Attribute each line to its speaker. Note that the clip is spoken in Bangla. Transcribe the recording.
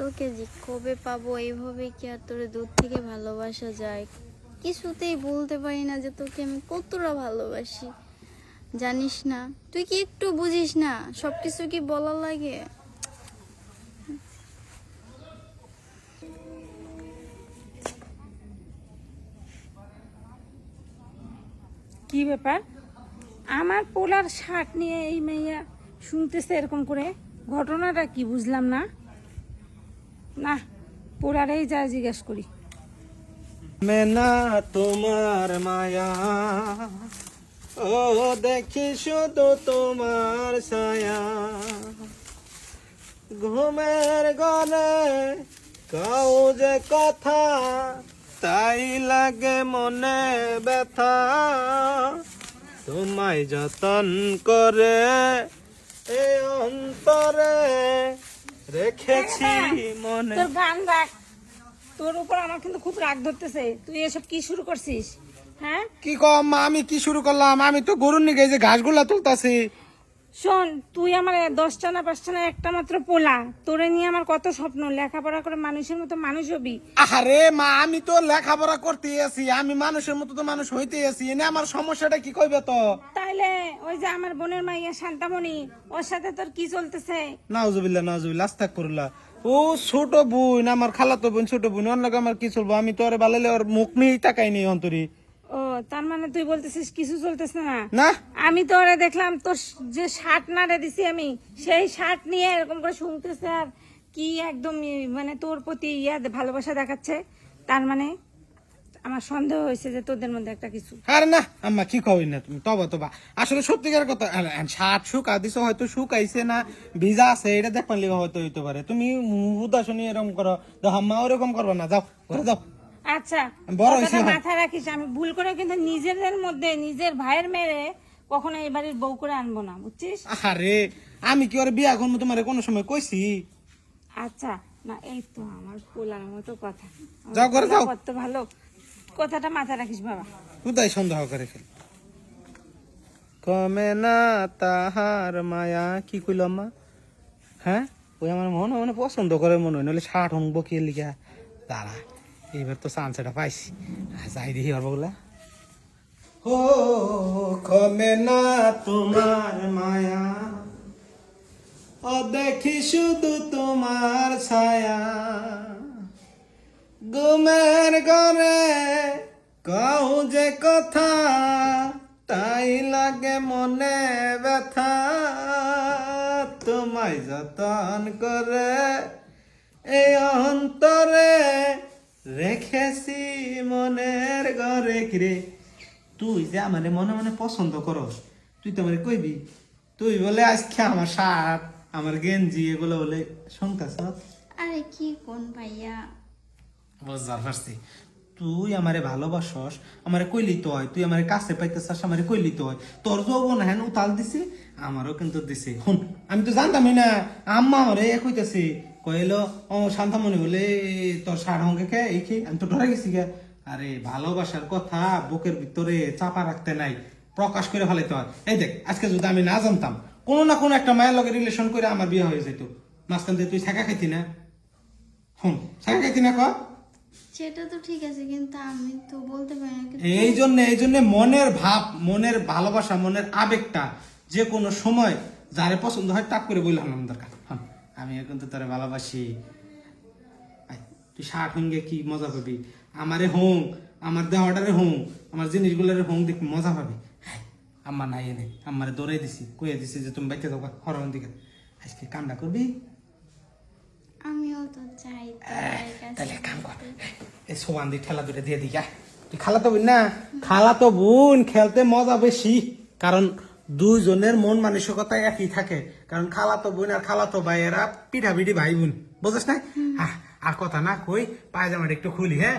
Speaker 1: তোকে যে কবে পাবো, এইভাবে কি আর তোর দূর থেকে ভালোবাসা যায়? কিছুতেই বলতে পারি না যে তোকে আমি কতটা ভালোবাসি। জানিস না, তুই কি একটু বুঝিস না সব কিছু কি বলা লাগে?
Speaker 2: কি ব্যাপার? আমার পোলার শার্ট নিয়ে এই মেয়ে শুনতেছে এরকম করে। ঘটনাটা কি বুঝলাম না? না পোলারেই যা জিজ্ঞেস করি।
Speaker 3: মেনা তোমার মায়া, ও দেখি শুধু তোমার ছায়া। ঘুমের গলে কাউ যে কথা, তাই লাগে মনে ব্যথা। তোমায় যতন করে এ অন্তরে রেখেছি মনে।
Speaker 2: তোর গান রাখ তোর উপর আমার কিন্তু খুব রাগ ধরতেছে। তুই এসব কি শুরু করছিস? হ্যাঁ?
Speaker 3: কি কম মা, আমি কি শুরু করলাম? আমি তো গরুর নিগে এই যে ঘাসগুলা তুলতাছি।
Speaker 2: শোন তুই আমার দশটা না পাঁচটা না একটা মাত্র পোলা। তোরে নিয়ে আমার কত স্বপ্ন লেখাপড়া করে মানুষের মতো মানুষ হবি।
Speaker 3: আরে মা আমি তো লেখাপড়া করতে আছি আমি মানুষের মতো তো মানুষ হইতে আছি এনে আমার সমস্যাটা কি কইবে তো?
Speaker 2: তাইলে ওই যে আমার বোনের মাইয়া শান্তামণি ওর সাথে তোর কি চলতেছে?
Speaker 3: নাউজুবিল্লাহ নাউজুবিল্লাহ আস্তাক করলা ও ছোট বোন আমার খালাতো বোন ছোট বোন অন্য আমার কি চলবো? আমি তো ওরে বালালে ওর মুখ নিয়েই তাকাইনি অন্তরি।
Speaker 2: ও তার মানে তুই বলতেছিস কিছু চলতেছে না?
Speaker 3: না।
Speaker 2: আমি তো ওরে দেখলাম তোর যে শার্ট নাড়ে দিছি আমি সেই শার্ট নিয়ে এরকম করে শুনতেছে আর কি একদম মানে তোর প্রতি ইয়া ভালোবাসা দেখাচ্ছে। তার মানে আমার সন্দেহ হয়েছে যে তোদের মধ্যে একটা কিছু।
Speaker 3: আরে না আম্মা কি কই না তুমি? তবা তবা। আসলে সত্যিকার কথা শার্ট শুকা দিছো হয়তো শুকাইছে না ভিজা আছে এটা দেখবার লিগা হয়তো হইতে পারে। তুমি উদাসনী এরকম করো দেখো আম্মা ওরকম করবা না যাও ঘরে যাও।
Speaker 2: আচ্ছা
Speaker 3: বড় হইছে, হ্যাঁ।
Speaker 2: রাখিস আমি ভুল করে কিন্তু নিজেদের মধ্যে নিজের ভাইয়ের মেরে কখনো এই বাড়ির বউ করে আনব না বুঝছিস?
Speaker 3: আরে আমি কি ওর বিয়া করব তোমার কোনো সময় কইছি?
Speaker 2: আচ্ছা না এই তো আমার পোলার মতো কথা।
Speaker 3: যাও ঘরে যাও।
Speaker 2: কত ভালো। কথাটা রাখিস বাবা।
Speaker 3: কোথায় সন্দেহ করে ফেল। কমে না তাহার মায়া কি কইল মা? হ্যাঁ? ওই আমার মনে মনে পছন্দ করে মনে হয় নইলে ষাট হন বকিয়ে লিখা দাঁড়া। এবার তো চান্স এটা পাইছি যাই দেখি আর বগুলা ও, কমে না তোমার মায়া। ও দেখি শুধু তোমার ছায়া। গুমের ঘরে কও যে কথা, তাই লাগে মনে ব্যথা। তোমায় যতন করে, এই অন্তরে রেখেছি মনের ঘরে কিরে তুই যে আমার মনে মনে পছন্দ করো তুই তো আমার কইবি তুই বলে আজকে আমার শার্ট আমার গেঞ্জি এগুলো বলে শুনতেছ
Speaker 1: আরে কি কোন ভাইয়া?
Speaker 3: বুঝতে পারছি তুই আমারে ভালোবাসস আমারে কইলি তো হয় তুই আমারে কাছে পাইতেছাস আমারে কইলি তো হয়। তোর যৌবন হেন উতাল দিছে আমারও কিন্তু দিছে। হুন আমি তো জানতামই না আম্মা আমারে কইতেছে কইলো ও শান্তামণি বলে তোর সার হঙ্গে কে? এই খেয়ে আমি তো ডরে গেছি গে। আরে ভালোবাসার কথা বুকের ভিতরে চাপা রাখতে নাই প্রকাশ করে ফেলাইতে হয়। এই দেখ আজকে যদি আমি না জানতাম কোনো না কোনো একটা মায়ের লগে রিলেশন করে আমার বিয়ে হয়ে যেত। মাঝখান দিয়ে তুই ছাকা খাইতি না? হুন ছাকা খাইতি না ক?
Speaker 1: সেটা তো ঠিক আছে কিন্তু আমি তো বলতে পারি না
Speaker 3: এই জন্য এই জন্য মনের ভাব মনের ভালোবাসা মনের আবেগটা যে কোনো সময় যারে পছন্দ হয় তাক করে বললাম দরকার। হ্যাঁ, আমি এখন তো তোরে ভালোবাসি। তুই শার্ট হঙ্গে কি মজা পাবি? আমারে হোং আমার দেওয়াটারে হোং আমার জিনিসগুলোরে হোং দেখি মজা পাবি। আম্মা নাই এনে আমারে দৌড়াই দিছি কয়ে দিছি যে তুমি বাইতে যাও হরণ দিকে। আজকে কামটা করবি?
Speaker 1: আমিও তো চাই
Speaker 3: তাহলে কাম কর। এই সোয়ান দিয়ে ঠেলা দুটো দিয়ে দিই তুই খালা তো বোন না? খালা তো বোন খেলতে মজা বেশি কারণ দুইজনের মন মানসিকতা একই থাকে। কারণ খালা তো বোন আর খালা তো ভাই এরা পিঠা পিঠি ভাই বোন বুঝছ না আর কথা না কই পায়জামাটা একটু খুলি হ্যাঁ?